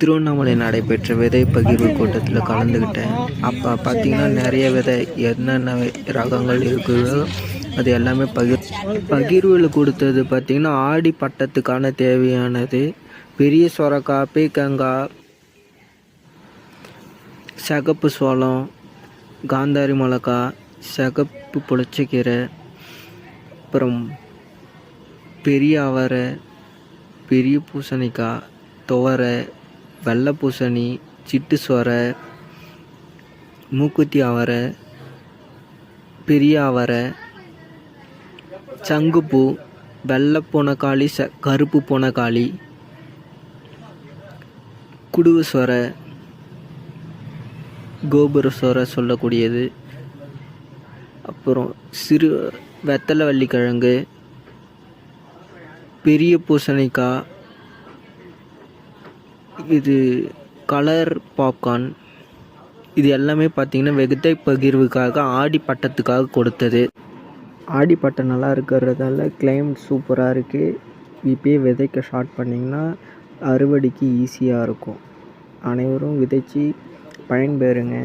திருவண்ணாமலை நடைபெற்ற விதை பகிர்வு கூட்டத்தில் கலந்துக்கிட்டேன் அப்போ பார்த்தீங்கன்னா நிறைய விதை என்னென்ன ரகங்கள் இருக்குதோ அது எல்லாமே பகிர் பகிர்வில் கொடுத்தது பார்த்திங்கன்னா ஆடி பட்டத்துக்கான தேவையானது. பெரிய சொரக்கா பீக்கங்காய் சிகப்பு சோளம் காந்தாரி மிளகா சிகப்பு புளிச்சக்கீரை அப்புறம் பெரிய அவரை பெரிய பூசணிக்காய் துவரை வெள்ளை பூசணி சிட்டு சொரை மூக்குத்தி அவரை பெரிய அவரை சங்குப்பூ வெள்ளை பூனைக்காளி ச கருப்பு பூனைக்காளி குடுவு சொரை கோபுர சொரை சொல்லக்கூடியது. அப்புறம் சிறு வெத்தலை வள்ளிக்கிழங்கு பெரிய பூசணிக்காய் இது கலர் பாப்கார்ன் இது எல்லாமே பார்த்திங்கன்னா வெகுத்தை பகிர்வுக்காக ஆடி பட்டத்துக்காக கொடுத்தது. ஆடி பட்டம் நல்லா இருக்கிறதால கிளைமேட் சூப்பராக இருக்குது இப்பயே விதைக்க ஸ்டார்ட் பண்ணிங்கன்னா அறுவடைக்கு ஈஸியாக இருக்கும். அனைவரும் விதைச்சி பயன்பெறுங்க.